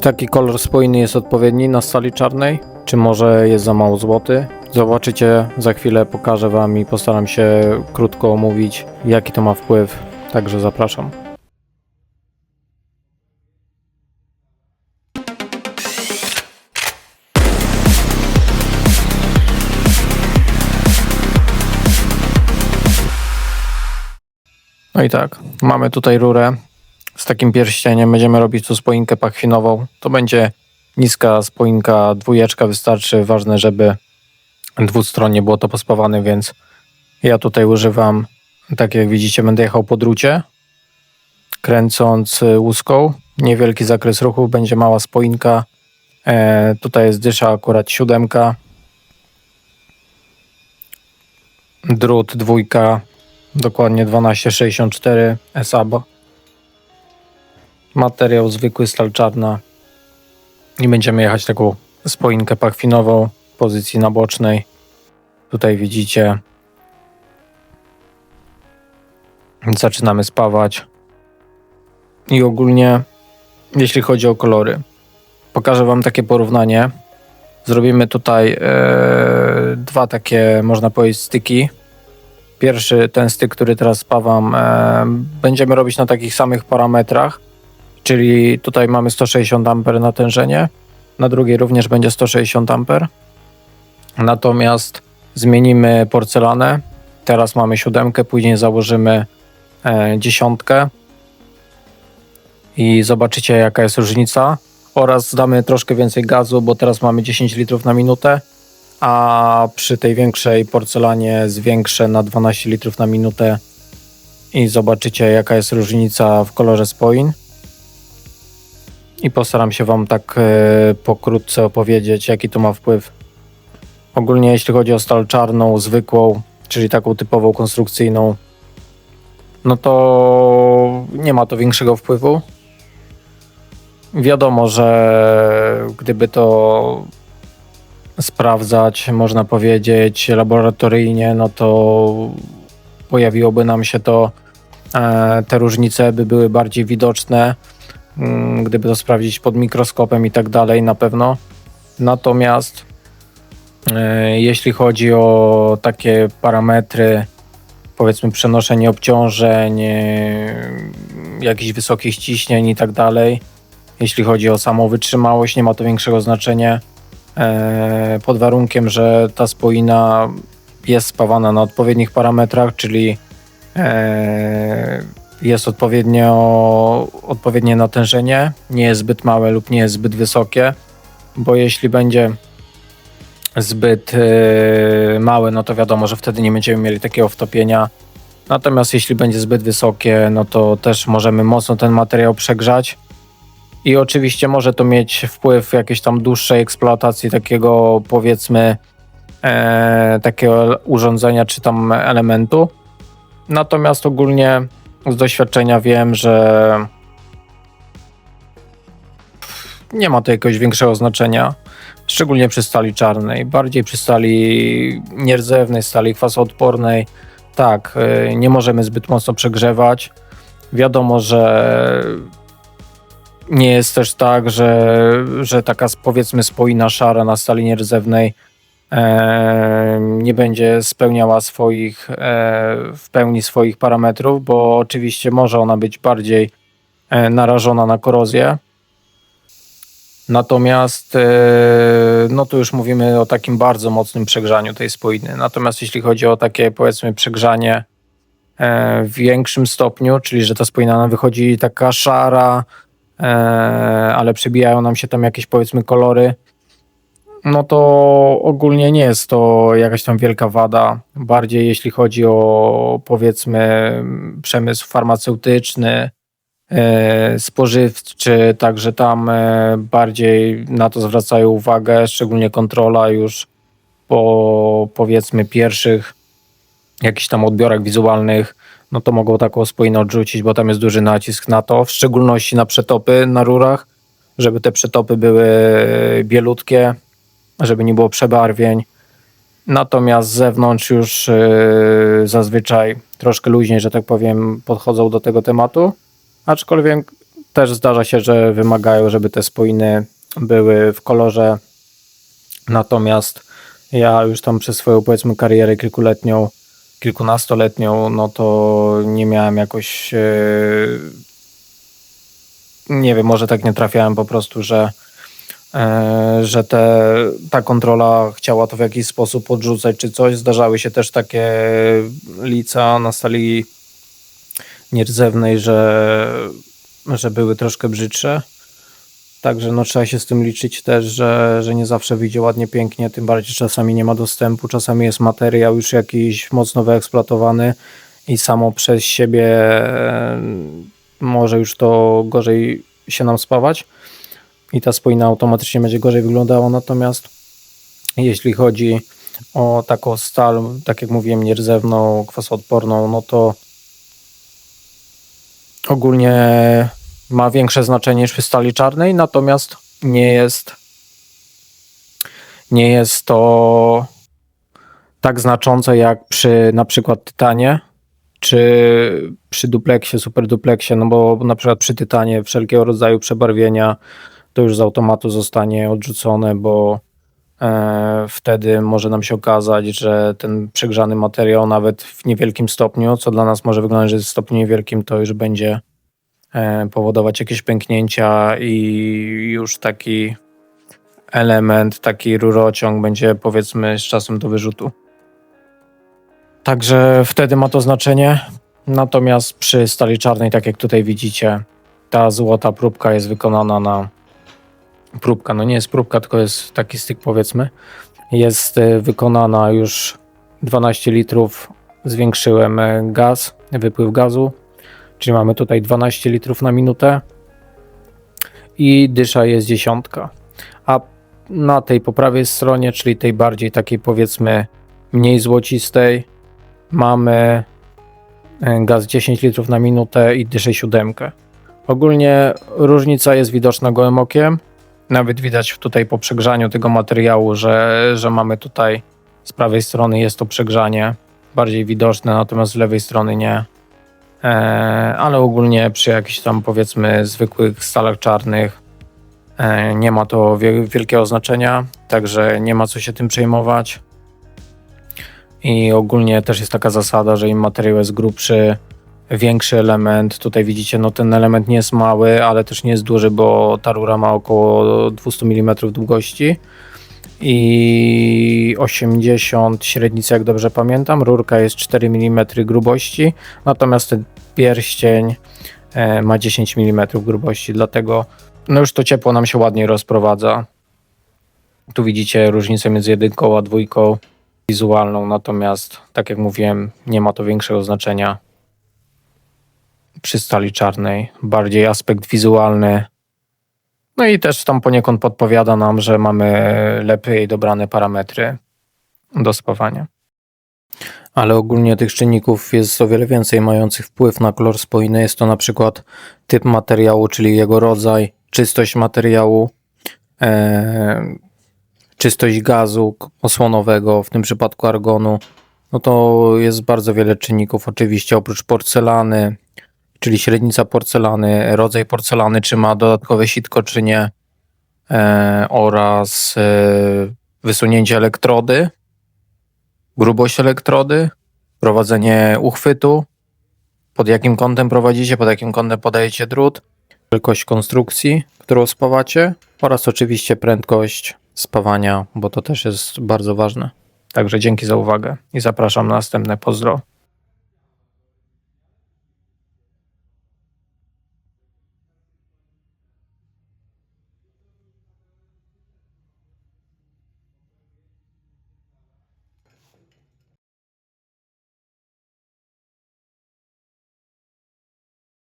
Czy taki kolor spójny jest odpowiedni na stali czarnej? Czy może jest za mało złoty? Zobaczycie, za chwilę pokażę Wam i postaram się krótko omówić, jaki to ma wpływ. Także zapraszam. No i tak, mamy tutaj rurę z takim pierścieniem. Będziemy robić tu spoinkę pachwinową. To będzie niska spoinka, dwójeczka wystarczy. Ważne, żeby dwustronnie było to pospawane, więc ja tutaj używam, tak jak widzicie, będę jechał po drucie, kręcąc y, łuską. Niewielki zakres ruchu, będzie mała spoinka. E, tutaj jest dysza akurat siódemka. Drut dwójka, dokładnie 1264 SAB. Materiał zwykły, stal czarna. I będziemy jechać taką spoinkę pachwinową w pozycji nabocznej. Tutaj widzicie. Zaczynamy spawać. I ogólnie, jeśli chodzi o kolory, pokażę Wam takie porównanie. Zrobimy tutaj e, dwa takie, można powiedzieć, styki. Pierwszy, ten styk, który teraz spawam, e, będziemy robić na takich samych parametrach, czyli tutaj mamy 160 A natężenie, na drugiej również będzie 160 A. Natomiast zmienimy porcelanę. Teraz mamy siódemkę, później założymy e, dziesiątkę i zobaczycie jaka jest różnica. Oraz damy troszkę więcej gazu, bo teraz mamy 10 litrów na minutę, a przy tej większej porcelanie zwiększę na 12 litrów na minutę i zobaczycie jaka jest różnica w kolorze spoin. I postaram się Wam tak e, pokrótce opowiedzieć, jaki to ma wpływ. Ogólnie jeśli chodzi o stal czarną, zwykłą, czyli taką typową konstrukcyjną, no to nie ma to większego wpływu. Wiadomo, że gdyby to sprawdzać, można powiedzieć, laboratoryjnie, no to pojawiłoby nam się to, e, te różnice by były bardziej widoczne, gdyby to sprawdzić pod mikroskopem i tak dalej, na pewno. Natomiast e, jeśli chodzi o takie parametry, powiedzmy przenoszenie obciążeń, e, jakichś wysokich ciśnień i tak dalej, jeśli chodzi o samą wytrzymałość, nie ma to większego znaczenia. E, pod warunkiem, że ta spoina jest spawana na odpowiednich parametrach, czyli jest odpowiednio, odpowiednie natężenie, nie jest zbyt małe lub nie jest zbyt wysokie, bo jeśli będzie zbyt e, małe, no to wiadomo, że wtedy nie będziemy mieli takiego wtopienia. Natomiast jeśli będzie zbyt wysokie, no to też możemy mocno ten materiał przegrzać. I oczywiście może to mieć wpływ jakiejś tam dłuższej eksploatacji takiego powiedzmy e, takiego urządzenia czy tam elementu. Natomiast ogólnie z doświadczenia wiem, że nie ma to jakiegoś większego znaczenia, szczególnie przy stali czarnej, bardziej przy stali nierdzewnej, stali kwasoodpornej. Tak, e, nie możemy zbyt mocno przegrzewać. Wiadomo, że nie jest też tak, że, że taka powiedzmy spoina szara na stali nierdzewnej e, nie będzie spełniała swoich, e, w pełni swoich parametrów, bo oczywiście może ona być bardziej e, narażona na korozję. Natomiast e, no tu już mówimy o takim bardzo mocnym przegrzaniu tej spoiny. Natomiast jeśli chodzi o takie powiedzmy przegrzanie w większym stopniu, czyli że ta nam wychodzi taka szara, ale przebijają nam się tam jakieś powiedzmy kolory, no to ogólnie nie jest to jakaś tam wielka wada. Bardziej jeśli chodzi o powiedzmy przemysł farmaceutyczny, e, spożywczy, także tam e, bardziej na to zwracają uwagę, szczególnie kontrola już po powiedzmy pierwszych jakichś tam odbiorach wizualnych, no to mogą taką spoinę odrzucić, bo tam jest duży nacisk na to, w szczególności na przetopy na rurach, żeby te przetopy były bielutkie, żeby nie było przebarwień. Natomiast z zewnątrz już yy, zazwyczaj troszkę luźniej, że tak powiem, podchodzą do tego tematu. Aczkolwiek też zdarza się, że wymagają, żeby te spoiny były w kolorze. Natomiast ja już tam przez swoją powiedzmy karierę kilkuletnią, kilkunastoletnią, no to nie miałem jakoś. e, nie wiem, może tak nie trafiałem po prostu, że, że te, ta kontrola chciała to w jakiś sposób odrzucać czy coś. Zdarzały się też takie lica na stali nierdzewnej, że, że były troszkę brzydsze. Także no, trzeba się z tym liczyć też, że, że nie zawsze wyjdzie ładnie, pięknie, tym bardziej czasami nie ma dostępu, czasami jest materiał już jakiś mocno wyeksploatowany i samo przez siebie e, może już to gorzej się nam spawać i ta spójna automatycznie będzie gorzej wyglądała, natomiast jeśli chodzi o taką stal, tak jak mówiłem, nierdzewną, kwasoodporną, no to ogólnie ma większe znaczenie niż przy stali czarnej, natomiast nie jest nie jest to tak znaczące jak przy na przykład tytanie czy przy dupleksie, super dupleksie, no bo na przykład przy tytanie wszelkiego rodzaju przebarwienia to już z automatu zostanie odrzucone, bo e, wtedy może nam się okazać, że ten przegrzany materiał nawet w niewielkim stopniu, co dla nas może wyglądać, że jest w stopniu niewielkim, to już będzie e, powodować jakieś pęknięcia i już taki element, taki rurociąg będzie powiedzmy z czasem do wyrzutu. Także wtedy ma to znaczenie. Natomiast przy stali czarnej, tak jak tutaj widzicie, ta złota próbka jest wykonana na próbka, no nie jest próbka, tylko jest taki styk powiedzmy. Jest e, wykonana już 12 litrów. Zwiększyłem e, gaz, wypływ gazu, czyli mamy tutaj 12 litrów na minutę i dysza jest dziesiątka. A na tej po prawej stronie, czyli tej bardziej takiej powiedzmy mniej złocistej, mamy e, gaz 10 litrów na minutę i dyszę siódemkę. Ogólnie różnica jest widoczna gołym okiem. Nawet widać tutaj po przegrzaniu tego materiału, że, że mamy tutaj z prawej strony jest to przegrzanie bardziej widoczne, natomiast z lewej strony nie. E, ale ogólnie przy jakichś tam powiedzmy zwykłych stalach czarnych e, nie ma to wie, wielkiego znaczenia, także nie ma co się tym przejmować. I ogólnie też jest taka zasada, że im materiał jest grubszy, większy element, tutaj widzicie, no ten element nie jest mały, ale też nie jest duży, bo ta rura ma około 200 mm długości i 80 średnicy, jak dobrze pamiętam. Rurka jest 4 mm grubości, natomiast ten pierścień e, ma 10 mm grubości, dlatego no już to ciepło nam się ładniej rozprowadza. Tu widzicie różnicę między jedynką a dwójką wizualną, natomiast tak jak mówiłem, nie ma to większego znaczenia przy stali czarnej. Bardziej aspekt wizualny. No i też tam poniekąd podpowiada nam, że mamy lepiej dobrane parametry do spawania. Ale ogólnie tych czynników jest o wiele więcej mających wpływ na kolor spójny. Jest to na przykład typ materiału, czyli jego rodzaj, czystość materiału, e, czystość gazu osłonowego, w tym przypadku argonu. No to jest bardzo wiele czynników, oczywiście oprócz porcelany, czyli średnica porcelany, rodzaj porcelany, czy ma dodatkowe sitko, czy nie, e, oraz e, wysunięcie elektrody, grubość elektrody, prowadzenie uchwytu, pod jakim kątem prowadzicie, pod jakim kątem podajecie drut, wielkość konstrukcji, którą spawacie oraz oczywiście prędkość spawania, bo to też jest bardzo ważne. Także dzięki za uwagę i zapraszam na następne pozdro.